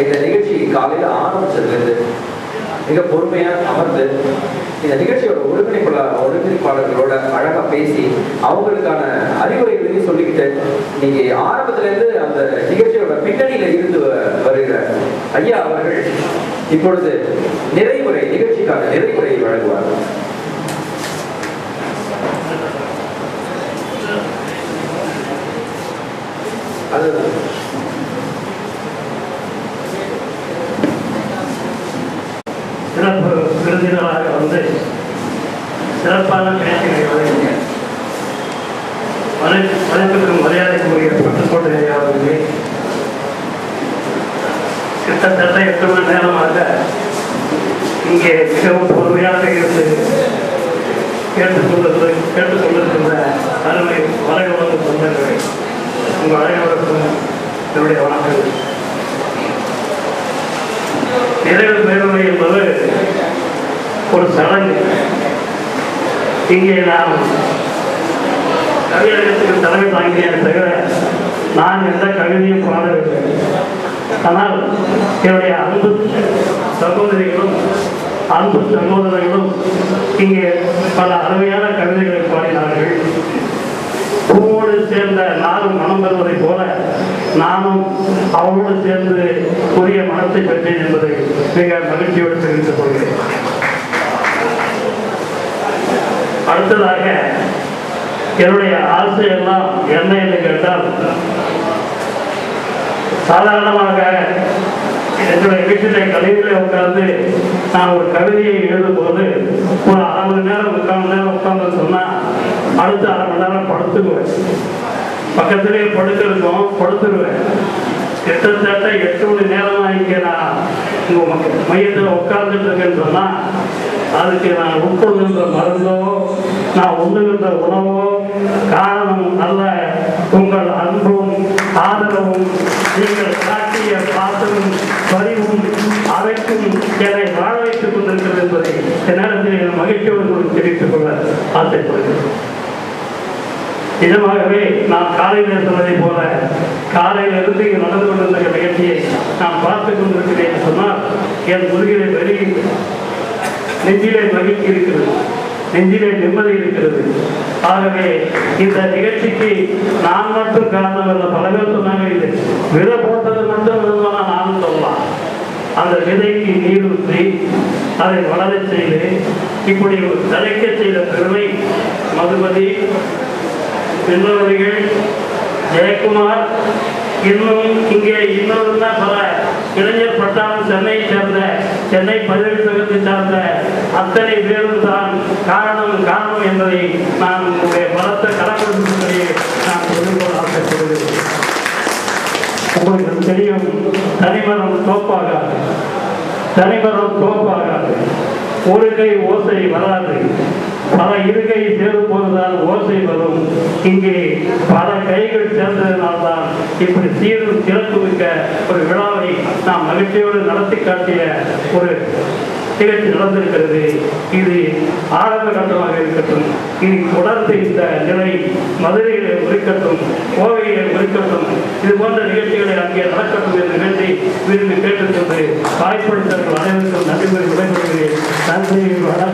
இந்த நிகழ்ச்சி காலையில ஆரம்பிச்சதுலேருந்து மிக பொறுமையா அமர்ந்து இந்த நிகழ்ச்சியோட ஒருங்கிணைப்பாளர் ஒருங்கிணைப்பாளர்களோட அழகா பேசி அவங்களுக்கான அறிவுரைகளையும் சொல்லிக்கிட்டு நீங்க ஆரம்பத்துல இருந்து அந்த நிகழ்ச்சியோட பின்னணியில இருந்து வ- வருகிற ஐயா அவர்கள் இப்பொழுது நிறைவுரை நிகழ்ச்சிக்கான நிறைவுரையை வழங்குவார். அதுதான் விருந்தினராக வந்து சிறப்பான பேச்சுகளை வழங்கிய அனைத்து மரியாதைக்குரிய பட்டுக்கோட்டை ஐயா அவர்களே கிட்டத்தட்ட எட்டு மணி நேரமாக இங்கே மிகவும் பொறுமையாக இருந்து கேட்டுக்கொண்டு கேட்டுக்கொண்டிருக்கின்ற அருமை வரைவளர்ந்து சொந்தங்களை உங்கள் அனைவருக்கும் என்னுடைய வணக்கங்கள். நிறைவு பெருமை என்பது ஒரு சடங்கு. இங்கே நாம் கவியரங்கத்துக்கு தலைமை தாங்கினேன் தவிர நான் எந்த கவிதையும் பாடவில்லை. ஆனால் என்னுடைய அன்பு சகோதரிகளும் அன்பு சகோதரர்களும் இங்கே பல அருமையான கவிதைகளை பாடினார்கள். பூவோடு சேர்ந்த நானும் மனம் பெறுவதைப் போல நானும் அவளோடு சேர்ந்து புதிய மனத்தை பெற்றேன் என்பதை மிக மகிழ்ச்சியோடு தெரிவித்துக் கொள்கிறேன். அடுத்ததாக என்னுடைய ஆசை எல்லாம் என்ன என்று கேட்டால் சாதாரணமாக என்னுடைய வீட்டிலே கலைஞர்களே உட்கார்ந்து நான் ஒரு கவிதையை எழுதும்போது ஒரு அரை மணி நேரம் முக்கால் மணி நேரம் உட்கார்ந்து சொன்னா அடுத்த அரை மணி நேரம் படுத்துக்குவேன். பக்கத்திலே படுத்திருக்கோம் படுத்துருவேன் கிட்டத்தட்ட எட்டு மணி நேரமா இங்கே நான் உங்கள் ம- மையத்தில் உட்கார்ந்துட்டு இருக்கேன்னு சொன்னா அதுக்கு நான் உட்கொள்கின்ற மருந்தோ நான் உண்ணுகின்ற உணவோ காரணம் அல்ல. உங்கள் அன்பும் ஆதரவும் நீங்கள் காட்டிய பாசமும் பரிவும் அவைக்கும் என்னை வாழ வைத்துக் கொண்டிருக்கிறது என்பதை இந்த மகிழ்ச்சியோடு தெரிவித்துக் கொள்ள ஆசைப்படுகிறேன். நிஜமாகவே நான் காலையில் சொன்னதை போல காலையில் இருந்து இங்கு நடந்து கொண்டிருந்த நிகழ்ச்சியை நான் பார்த்துக் கொண்டிருக்கிறேன் என்று சொன்னால் என் முதுகிலே வெளியே நெஞ்சிலே மகிழ்ச்சி இருக்கிறது. நெஞ்சிலே நிம்மதி இருக்கிறது. ஆகவே இந்த நிகழ்ச்சிக்கு நான் மட்டும் காரணம் இல்லை பல பேர் சொன்னாங்க இது விதை போட்டது மட்டும் விதமான நானும் சொல்லலாம் அந்த விதைக்கு நீர் ஊற்றி அதை வளரச் செய்து இப்படி தலைக்க செய்த பெருமை மதுபதி பின்னவர்கள் ஜெயக்குமார் இன்னும் இங்கே இன்னொரு பல இளைஞர் பட்டாளம் சென்னையை சேர்ந்த சென்னை பல்கலைக்கழகத்தை சார்ந்த அத்தனை பேரும் சார் காரணம் காரணம் என்பதை நான் உங்களுடைய பலத்த கடற்கொள்கையை நான் சொல்லிக்கொள்ள ஆசைப்படுகிறேன் உங்களுக்கு தெரியும் தனிமரம் தோப்பாகாது. தனிமரம் தோப்பாகாது. ஒரு கை ஓசை வராது. பல இருகை சேரும் போதுதான் ஓசை வரும். இங்கே பல கைகள் சேர்ந்ததினால்தான் இப்படி சீரும் சிறப்பு மிக்க ஒரு விழாவை நாம் மகிழ்ச்சியோடு நடத்தி காட்டிய ஒரு நிகழ்ச்சி நடந்திருக்கிறது. இது ஆரம்ப கட்டமாக இருக்கட்டும். இனி தொடர்ந்து இந்த நிலை மதுரையில் ஒழிக்கட்டும் கோவையில் ஒழிக்கட்டும் இது போன்ற நிகழ்ச்சிகளை அங்கே நடக்கட்டும் என்ற நிகழ்ச்சி விரும்பி கேட்டுக்கொண்டு வாய்ப்பளித்தவர்கள் அனைவருக்கும் நன்றி கூறி விடைபெறுகிறேன். நன்றி வணக்கம்.